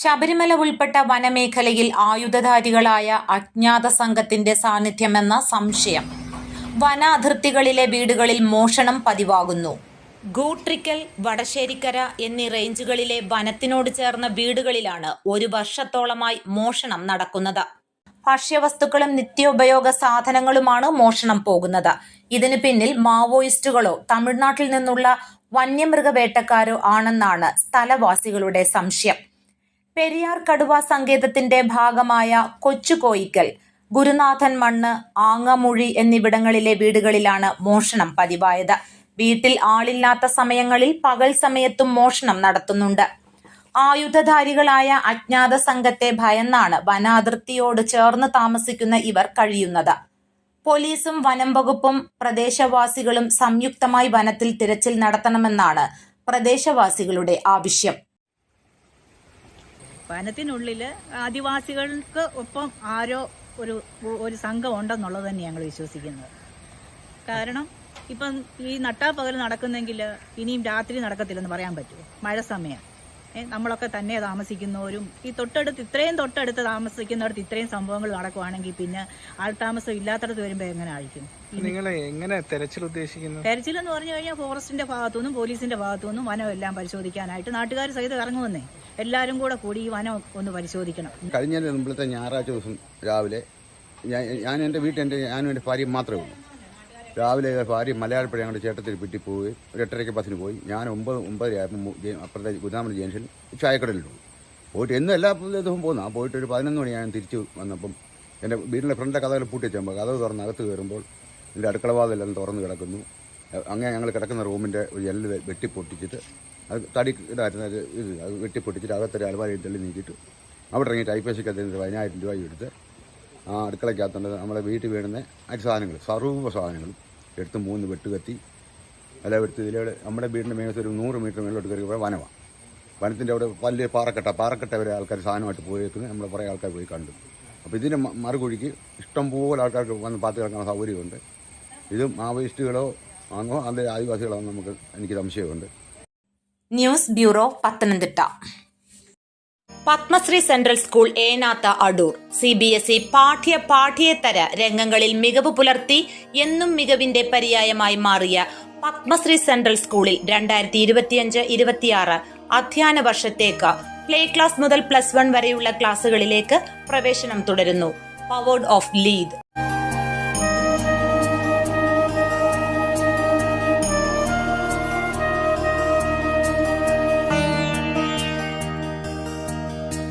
ശബരിമല ഉൾപ്പെട്ട വനമേഖലയിൽ ആയുധധാരികളായ അജ്ഞാത സംഘത്തിന്റെ സാന്നിധ്യമെന്ന സംശയം. വന അതിർത്തികളിലെ വീടുകളിൽ മോഷണം പതിവാകുന്നു. ഗൂട്രിക്കൽ വടശ്ശേരിക്കര എന്നീ റേഞ്ചുകളിലെ വനത്തിനോട് ചേർന്ന വീടുകളിലാണ് ഒരു വർഷത്തോളമായി മോഷണം നടക്കുന്നത്. ഭക്ഷ്യവസ്തുക്കളും നിത്യോപയോഗ സാധനങ്ങളുമാണ് മോഷണം പോകുന്നത്. ഇതിന് പിന്നിൽ മാവോയിസ്റ്റുകളോ തമിഴ്നാട്ടിൽ നിന്നുള്ള വന്യമൃഗവേട്ടക്കാരോ ആണെന്നാണ് സ്ഥലവാസികളുടെ സംശയം. പെരിയാർ കടുവ സങ്കേതത്തിന്റെ ഭാഗമായ കൊച്ചുകോയിക്കൽ ഗുരുനാഥൻ മണ്ണ് ആങ്ങമുഴി എന്നിവിടങ്ങളിലെ വീടുകളിലാണ് മോഷണം പതിവായത്. വീട്ടിൽ ആളില്ലാത്ത സമയങ്ങളിൽ പകൽ സമയത്തും മോഷണം നടത്തുന്നുണ്ട്. ആയുധധാരികളായ അജ്ഞാത സംഘത്തെ ഭയന്നാണ് വനാതിർത്തിയോട് ചേർന്ന് താമസിക്കുന്ന ഇവർ കഴിയുന്നത്. പോലീസും വനം വകുപ്പും പ്രദേശവാസികളും സംയുക്തമായി വനത്തിൽ തിരച്ചിൽ നടത്തണമെന്നാണ് പ്രദേശവാസികളുടെ ആവശ്യം. വനത്തിനുള്ളിൽ ആദിവാസികൾക്ക് ഒപ്പം ആരോ ഒരു ഒരു സംഘം ഉണ്ടെന്നുള്ളത് തന്നെ ഞങ്ങൾ വിശ്വസിക്കുന്നത്. കാരണം ഇപ്പം ഈ നട്ടാപ്പകൽ നടക്കുന്നെങ്കിൽ ഇനിയും രാത്രി നടക്കത്തില്ലെന്ന് പറയാൻ പറ്റുമോ? മഴ സമയം. നമ്മളൊക്കെ തന്നെ താമസിക്കുന്നവരും ഈ തൊട്ടടുത്ത് ഇത്രയും തൊട്ടടുത്ത് താമസിക്കുന്നവർക്ക് ഇത്രയും സംഭവങ്ങൾ നടക്കുവാണെങ്കിൽ പിന്നെ ആൾതാമസം ഇല്ലാത്തടത്ത് വരുമ്പോൾ എങ്ങനെ ആയിരിക്കും? നിങ്ങൾ എങ്ങനെ തെരച്ചിൽ ഉദ്ദേശിക്കുന്നത്? തെരച്ചിലെന്ന് പറഞ്ഞു കഴിഞ്ഞാൽ ഫോറസ്റ്റിന്റെ ഭാഗത്തുനിന്നും പോലീസിന്റെ ഭാഗത്തുനിന്നും വനം എല്ലാം പരിശോധിക്കാനായിട്ട് നാട്ടുകാർ സഹിതം ഇറങ്ങുമെന്നേ. എല്ലാവരും കൂടെ കൂടി ഈ വനം ഒന്ന് പരിശോധിക്കണം. കഴിഞ്ഞ മുമ്പിലത്തെ ഞായറാഴ്ച ദിവസം രാവിലെ ഞാൻ എന്റെ വീട്ടിൽ എന്റെ ഞാനും എന്റെ ഭാര്യയും മാത്രമേ ഉള്ളൂ. രാവിലെ ഭാര്യ മലയാളപ്പുഴ ഞങ്ങളുടെ ചേട്ടത്തിൽ പിറ്റി പോയി ഒരു എട്ടരയ്ക്ക് ബസ്സിന് പോയി. ഞാൻ ഒമ്പത് ഒമ്പതരയായപ്പോൾ അപ്പുറത്തെ ഗുദാമണി ജംഗ്ഷൻ ചായക്കടലിലുള്ളൂ പോയിട്ട് എന്നും എല്ലാ ദിവസവും പോകുന്നു. പോയിട്ട് ഒരു പതിനൊന്ന് മണി ഞാൻ തിരിച്ച് വന്നപ്പം എന്റെ വീട്ടിലെ ഫ്രണ്ടിലെ കഥകൾ പൂട്ടി വെച്ചപ്പോൾ കഥകൾ തുറന്ന് അകത്ത് കയറുമ്പോൾ എന്റെ അടുക്കള വാതെല്ലാം തുറന്ന് കിടക്കുന്നു. അങ്ങനെ ഞങ്ങൾ കിടക്കുന്ന റൂമിന്റെ ഒരു എല്ല് വെട്ടിപ്പൊട്ടിച്ചിട്ട് അത് തടി ഇതായിരുന്നു അത് ഇത് അത് വെട്ടിപ്പൊട്ടിച്ചിട്ട് അകത്തൊരു അലമാരയിൽ തള്ളി നീക്കിയിട്ട് അവിടെ ഇറങ്ങി ടൈപ്പേശയ്ക്ക് അതിന് പതിനായിരം രൂപ എടുത്ത് ആ അടുക്കളയ്ക്കകത്തുണ്ട് നമ്മുടെ വീട്ടിൽ വീഴുന്ന അരി സാധനങ്ങൾ സർവ സാധനങ്ങളും എടുത്ത് മൂന്ന് വെട്ടുകത്തി എല്ലാം എടുത്ത് ഇതിലൂടെ നമ്മുടെ വീടിന്റെ മേലത്ത് ഒരു നൂറ് മീറ്റർ മേലോട്ട് കയറി പോയാൽ വനമാണ് വനത്തിന്റെ അവിടെ വലിയ പാറക്കെട്ട പാറക്കെട്ട വരെ ആൾക്കാർ സാധനമായിട്ട് പോയേക്കുന്നത് നമ്മൾ കുറേ ആൾക്കാർ പോയി കണ്ടു. അപ്പോൾ ഇതിന്റെ മറുകുഴിക്ക് ഇഷ്ടംപോലെ ആൾക്കാർക്ക് വന്ന് പാത്ത് കിടക്കാനുള്ള സൗകര്യമുണ്ട്. ഇത് മാവോയിസ്റ്റുകളോ ആണോ? അതിന്റെ ആദിവാസികളാണെന്ന് നമുക്ക് എനിക്ക് സംശയമുണ്ട്. News bureau Pathanamthitta. Padmashree central school Enathu Adoor. C B S E പാഠ്യ പാഠ്യേതര രംഗങ്ങളിൽ മികവ് പുലർത്തി എന്നും മികവിന്റെ പര്യായമായി മാറിയ പത്മശ്രീ സെൻട്രൽ സ്കൂളിൽ രണ്ടായിരത്തി ഇരുപത്തിയഞ്ച് ഇരുപത്തിയാറ് അധ്യയന വർഷത്തേക്ക് പ്ലേ ക്ലാസ് മുതൽ പ്ലസ് വൺ വരെയുള്ള ക്ലാസുകളിലേക്ക് പ്രവേശനം തുടരുന്നു. Powered of lead